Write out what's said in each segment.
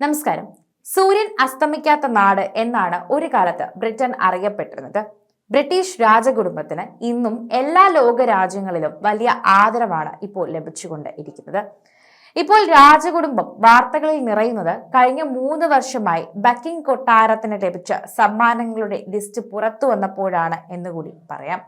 നമസ്കാരം. സൂര്യൻ അസ്തമിക്കാത്ത നാട് എന്നാണ് ഒരു കാലത്ത് ബ്രിട്ടൻ അറിയപ്പെട്ടിരുന്നത്. ബ്രിട്ടീഷ് രാജകുടുംബത്തിന് ഇന്നും എല്ലാ ലോക രാജ്യങ്ങളിലും വലിയ ആദരവാണ് ഇപ്പോൾ ലഭിച്ചുകൊണ്ട് ഇരിക്കുന്നത് ഇപ്പോൾ രാജകുടുംബം വാർത്തകളിൽ നിറയുന്നത് കഴിഞ്ഞ മൂന്ന് വർഷമായി ബക്കിംഗ് കൊട്ടാരത്തിന് ലഭിച്ച സമ്മാനങ്ങളുടെ ലിസ്റ്റ് പുറത്തു വന്നപ്പോഴാണ് എന്നുകൂടി പറയാം.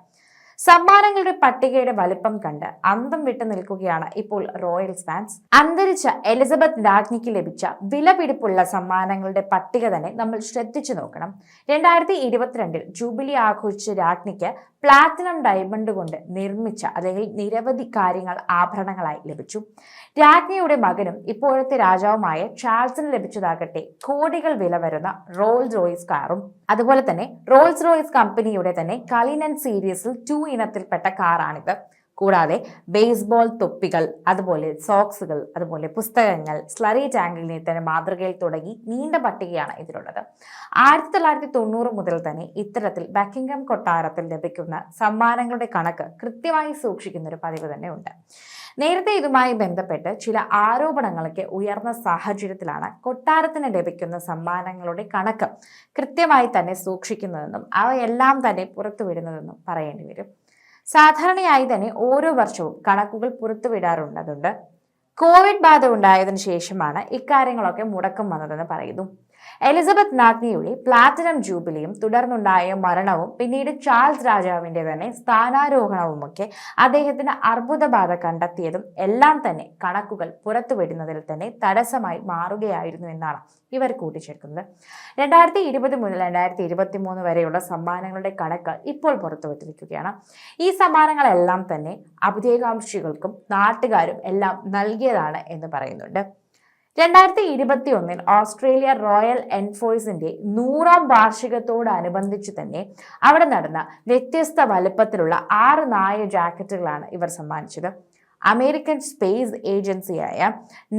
സമ്മാനങ്ങളുടെ പട്ടികയുടെ വലിപ്പം കണ്ട് അന്തം വിട്ടു നിൽക്കുകയാണ് ഇപ്പോൾ റോയൽ ഫാൻസ്. അന്തരിച്ച എലിസബത്ത് രാജ്ഞിക്ക് ലഭിച്ച വിലപിടിപ്പുള്ള സമ്മാനങ്ങളുടെ പട്ടിക തന്നെ നമ്മൾ ശ്രദ്ധിച്ചു നോക്കണം. രണ്ടായിരത്തി ഇരുപത്തിരണ്ടിൽ ജൂബിലി ആഘോഷിച്ച രാജ്ഞിക്ക് പ്ലാറ്റിനം ഡയമണ്ട് കൊണ്ട് നിർമ്മിച്ച അല്ലെങ്കിൽ നിരവധി കാര്യങ്ങൾ ആഭരണങ്ങളായി ലഭിച്ചു. രാജ്ഞിയുടെ മകനും ഇപ്പോഴത്തെ രാജാവുമായ ചാൾസിന് ലഭിച്ചതാകട്ടെ കോടികൾ വില വരുന്ന റോൾസ് റോയ്സ് കാറും. അതുപോലെ തന്നെ റോൾസ് റോയ്സ് കമ്പനിയുടെ തന്നെ കലിനൻ സീരീസിൽ ടു ഇനത്തിൽപ്പെട്ട കാറാണിത്. കൂടാതെ ബേസ്ബോൾ തൊപ്പികൾ അതുപോലെ സോക്സുകൾ അതുപോലെ പുസ്തകങ്ങൾ സ്ലറി ടാങ്കിലിനെ തന്നെ മാതൃകയിൽ തുടങ്ങി നീണ്ട പട്ടികയാണ് ഇതിലുള്ളത്. ആയിരത്തി തൊള്ളായിരത്തി തൊണ്ണൂറ് മുതൽ തന്നെ ഇത്തരത്തിൽ ബക്കിംഗം കൊട്ടാരത്തിൽ ലഭിക്കുന്ന സമ്മാനങ്ങളുടെ കണക്ക് കൃത്യമായി സൂക്ഷിക്കുന്ന ഒരു പതിവ് തന്നെ ഉണ്ട് നേരത്തെ ഇതുമായി ബന്ധപ്പെട്ട് ചില ആരോപണങ്ങളൊക്കെ ഉയർന്ന സാഹചര്യത്തിലാണ് കൊട്ടാരത്തിന് ലഭിക്കുന്ന സമ്മാനങ്ങളുടെ കണക്ക് കൃത്യമായി തന്നെ സൂക്ഷിക്കുന്നതെന്നും അവയെല്ലാം തന്നെ പുറത്തുവിടുന്നതെന്നും പറയേണ്ടി വരും. സാധാരണയായി തന്നെ ഓരോ വർഷവും കണക്കുകൾ പുറത്തുവിടാറുണ്ടതുണ്ട് കോവിഡ് ബാധ ഉണ്ടായതിനു ശേഷമാണ് ഇക്കാര്യങ്ങളൊക്കെ മുടക്കം വന്നതെന്ന് പറയുന്നു. എലിസബത്ത് നാഗ്നിയുടെ പ്ലാറ്റിനം ജൂബിലിയും തുടർന്നുണ്ടായ മരണവും പിന്നീട് ചാൾസ് രാജാവിന്റെ തന്നെ സ്ഥാനാരോഹണവുമൊക്കെ അദ്ദേഹത്തിന് അർബുദബാധ കണ്ടെത്തിയതും എല്ലാം തന്നെ കണക്കുകൾ പുറത്തുവിടുന്നതിൽ തന്നെ തടസ്സമായി മാറുകയായിരുന്നു എന്നാണ് ഇവർ കൂട്ടിച്ചേർക്കുന്നത്. രണ്ടായിരത്തി ഇരുപത് മുതൽ രണ്ടായിരത്തി ഇരുപത്തി മൂന്ന് വരെയുള്ള സമ്മാനങ്ങളുടെ കണക്ക് ഇപ്പോൾ പുറത്തുവിട്ടിരിക്കുകയാണ്. ഈ സമ്മാനങ്ങളെല്ലാം തന്നെ അഭിധേകാംക്ഷികൾക്കും നാട്ടുകാരും എല്ലാം നൽകിയതാണ് എന്ന് പറയുന്നുണ്ട്. രണ്ടായിരത്തി ഇരുപത്തി ഒന്നിൽ ഓസ്ട്രേലിയ റോയൽ എൻഫോഴ്സിന്റെ നൂറാം വാർഷികത്തോടനുബന്ധിച്ച് തന്നെ അവിടെ നടന്ന വ്യത്യസ്ത വലുപ്പത്തിലുള്ള ആറ് നായ ജാക്കറ്റുകളാണ് ഇവർ സമ്മാനിച്ചത്. അമേരിക്കൻ സ്പേസ് ഏജൻസിയായ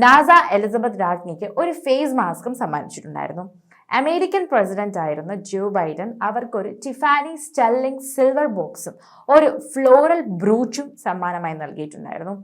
നാസ എലിസബത്ത് രാജ്ഞിക്ക് ഒരു ഫേസ് മാസ്കും സമ്മാനിച്ചിട്ടുണ്ടായിരുന്നു. അമേരിക്കൻ പ്രസിഡന്റ് ആയിരുന്ന ജോ ബൈഡൻ അവർക്കൊരു ടിഫാനി സ്റ്റെല്ലിംഗ് സിൽവർ ബോക്സും ഒരു ഫ്ലോറൽ ബ്രൂച്ചും സമ്മാനമായി നൽകിയിട്ടുണ്ടായിരുന്നു.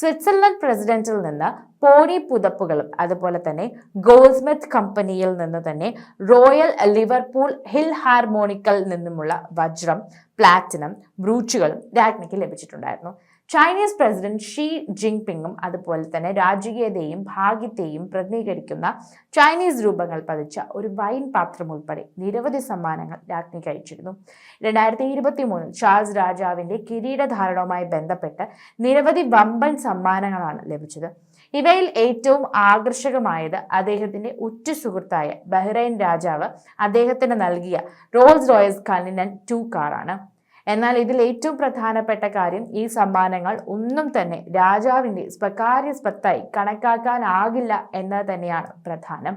സ്വിറ്റ്സർലൻഡ് പ്രസിഡന്റിൽ നിന്ന് പോണി പുതപ്പുകളും അതുപോലെ തന്നെ ഗോൾസ്മെത്ത് കമ്പനിയിൽ നിന്ന് തന്നെ റോയൽ ലിവർപൂൾ ഹിൽ ഹാർമോണിക്കൽ നിന്നുമുള്ള വജ്രം പ്ലാറ്റിനം ബ്രൂച്ചുകളും രാജ്ഞിക്ക് ലഭിച്ചിട്ടുണ്ടായിരുന്നു. ചൈനീസ് പ്രസിഡന്റ് ഷീ ജിൻപിങ്ങും അതുപോലെ തന്നെ രാജകീയതയും ഭാഗ്യത്തെയും പ്രതിനിധീകരിക്കുന്ന ചൈനീസ് രൂപങ്ങൾ പതിച്ച ഒരു വൈൻ പാത്രം ഉൾപ്പെടെ നിരവധി സമ്മാനങ്ങൾ രാജ്ഞി കഴിച്ചിരുന്നു. രണ്ടായിരത്തി ഇരുപത്തി മൂന്നിൽ ചാൾസ് രാജാവിന്റെ കിരീടധാരണവുമായി ബന്ധപ്പെട്ട് നിരവധി വമ്പൻ സമ്മാനങ്ങളാണ് ലഭിച്ചത്. ഇവയിൽ ഏറ്റവും ആകർഷകമായത് അദ്ദേഹത്തിന്റെ ഉറ്റ സുഹൃത്തായ ബഹ്റൈൻ രാജാവ് അദ്ദേഹത്തിന് നൽകിയ റോൾസ് റോയൽസ് കണ്ണിനൻ ടു കാറാണ് എന്നാൽ ഇതിൽ ഏറ്റവും പ്രധാനപ്പെട്ട കാര്യം ഈ സമ്മാനങ്ങൾ ഒന്നും തന്നെ രാജാവിന്റെ സ്വകാര്യ സ്വത്തായി കണക്കാക്കാനാകില്ല എന്നത് തന്നെയാണ് പ്രധാനം.